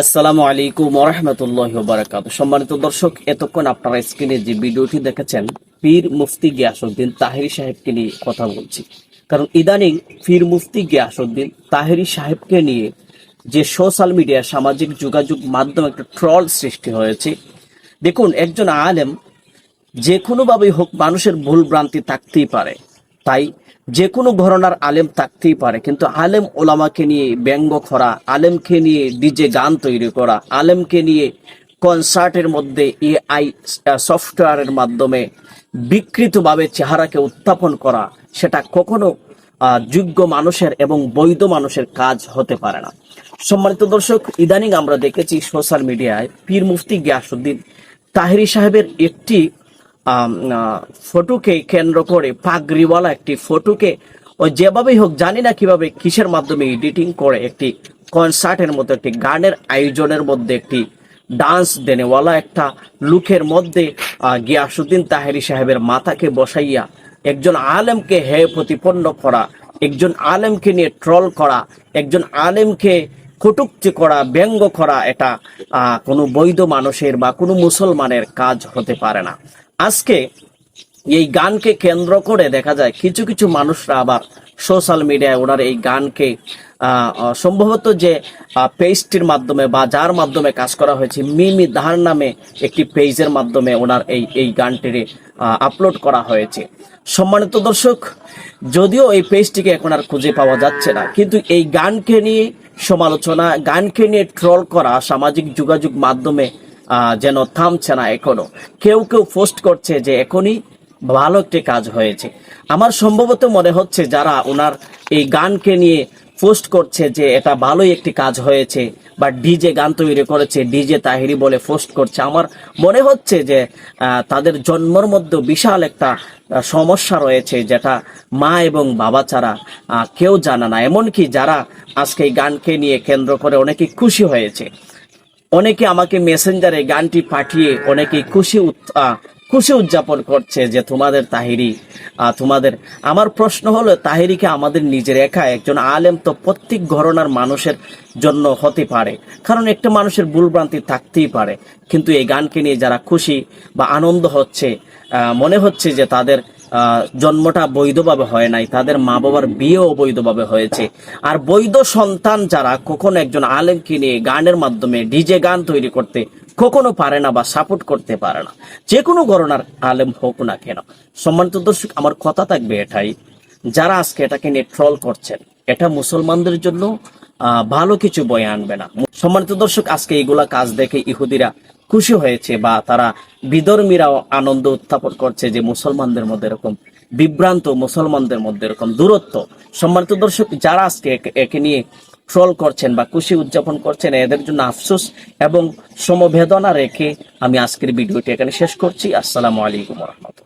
আসসালামু আলাইকুম রহমতুল্লাহ বারাকাত সম্মানিত দর্শক, এতক্ষণ আপনারা স্ক্রিনে যে ভিডিওটি দেখেছেন, পীর মুফতি গিয়াসুদ্দিন তাহেরি সাহেবকে নিয়ে কথা বলছি। কারণ ইদানিং পীর মুফতি গিয়াসুদ্দিন তাহেরি সাহেবকে নিয়ে যে সোশ্যাল মিডিয়া, সামাজিক যোগাযোগ মাধ্যম একটা ট্রল সৃষ্টি হয়েছে। দেখুন, একজন আলেম যে কোনোভাবেই হোক, মানুষের ভুল ভ্রান্তি থাকতেই পারে। তাই যে কোনো ঘরনার আলেম থাকতেই পারে, কিন্তু আলেম ওলামাকে নিয়ে ব্যঙ্গ করা, আলেমকে নিয়ে ডিজে গান তৈরি করা, আলেমকে নিয়ে কনসার্টের মধ্যে এআই সফটওয়্যারের মাধ্যমে বিকৃতভাবে চেহারাকে উত্থাপন করা, সেটা কখনো যোগ্য মানুষের এবং বৈধ মানুষের কাজ হতে পারে না। সম্মানিত দর্শক, ইদানিং আমরা দেখেছি সোশ্যাল মিডিয়ায় পীর মুফতি গিয়াসুদ্দিন তাহেরি সাহেবের একটি ফটোকে কেন্দ্র করে পাগড়িওয়ালা একটি ফটোকে ও যেভাবেই হোক, জানি না কীভাবে, কিসের মাধ্যমে এডিটিং করে একটি কনসার্টের মতো একটি গানের আয়োজনের মধ্যে একটি ডান্স দেনেওয়ালা একটা লুকের মধ্যে গিয়াসুদ্দিন তাহেরি সাহেবের মাথাকে বসাইয়া একজন আলেমকে হে প্রতিপন্ন করা, একজন আলেমকে নিয়ে ট্রল করা, একজন আলেমকে কটুক্তি করা, ব্যঙ্গ করা, এটা কোনো বৈধ মানুষের বা কোনো মুসলমানের কাজ হতে পারে না। আজকে এই গানকে কেন্দ্র করে দেখা যায় কিছু কিছু মানুষরা আবার সোশ্যাল মিডিয়ায় ওনার এই গানকে সম্ভবত যে পেজটির মাধ্যমে বা যার মাধ্যমে কাজ করা হয়েছে, মিমি ধার নামে একটি পেজের মাধ্যমে ওনার এই এই গানটির আপলোড করা হয়েছে। সম্মানিত দর্শক, যদিও এই পেজটিকে এখন আর খুঁজে পাওয়া যাচ্ছে না, কিন্তু এই গানকে নিয়ে সমালোচনা, গানকে নিয়ে ট্রল করা, সামাজিক যোগাযোগ মাধ্যমে যেন থামছে না এখনও। কেউ কেউ পোস্ট করছে যে এখনই ভালো একটি কাজ হয়েছে। আমার সম্ভবত মনে হচ্ছে যারা ওনার এই গানকে নিয়ে পোস্ট করছে যে এটা ভালোই একটি কাজ হয়েছে বা ডিজে গান তৈরি করেছে, ডিজে তাহিরি বলে পোস্ট করছে, আমার মনে হচ্ছে যে তাদের জন্মর মধ্যে বিশাল একটা সমস্যা রয়েছে যেটা মা এবং বাবা ছাড়া কেউ জানে না। এমনকি যারা আজকে এই গানকে নিয়ে কেন্দ্র করে অনেকে খুশি হয়েছে। অনেকে আমাকে মেসেঞ্জারে গানটি পাঠিয়ে অনেকে খুশি খুশি উদযাপন করছে যে তোমাদের তাহিরি তোমাদের। আমার প্রশ্ন হলো তাহিরিকে আমাদের নিজের একা? একজন আলেম তো প্রত্যেক ঘরনার মানুষের জন্য হতে পারে। কারণ একটা মানুষের ভুলভ্রান্তি থাকতেই পারে। কিন্তু এই গানকে নিয়ে যারা খুশি বা আনন্দ হচ্ছে মনে হচ্ছে যে তাদের জন্মটা বৈধভাবে হয় নাই। তাদের মা বাবার বিয়েও অবৈধভাবে হয়েছে। আর বৈধ সন্তান যারা, কখনো একজন আলেমকে নিয়ে গানের মাধ্যমে ডিজে গান তৈরি করতে কখনো পারে না বা সাপোর্ট করতে পারে না। যে কোনো ঘরনার আলেম হোক না কেন। সম্মানিত দর্শক, আমার কথা থাকবে এটাই। যারা আজকে এটাকে নিয়ে ট্রল করছেন, এটা মুসলমানদের জন্য ভালো কিছু বয়ে আনবে না। সম্মানিত দর্শক, আজকে এইগুলা কাজ দেখে ইহুদিরা খুশি হয়েছে বা তারা বিধর্মীরাও আনন্দ উত্থাপন করছে যে মুসলমানদের মধ্যে এরকম বিভ্রান্ত মুসলমানদের মধ্যে এরকম দূরত্ব। সম্মানিত দর্শক, যারা আজকে একে- নিয়ে ট্রল করছেন বা খুশি উদযাপন করছেন, এদের জন্য আফসোস এবং সমবেদনা রেখে আমি আজকের ভিডিওটি এখানে শেষ করছি। আসসালামু আলাইকুম রহমতুল্লাহ।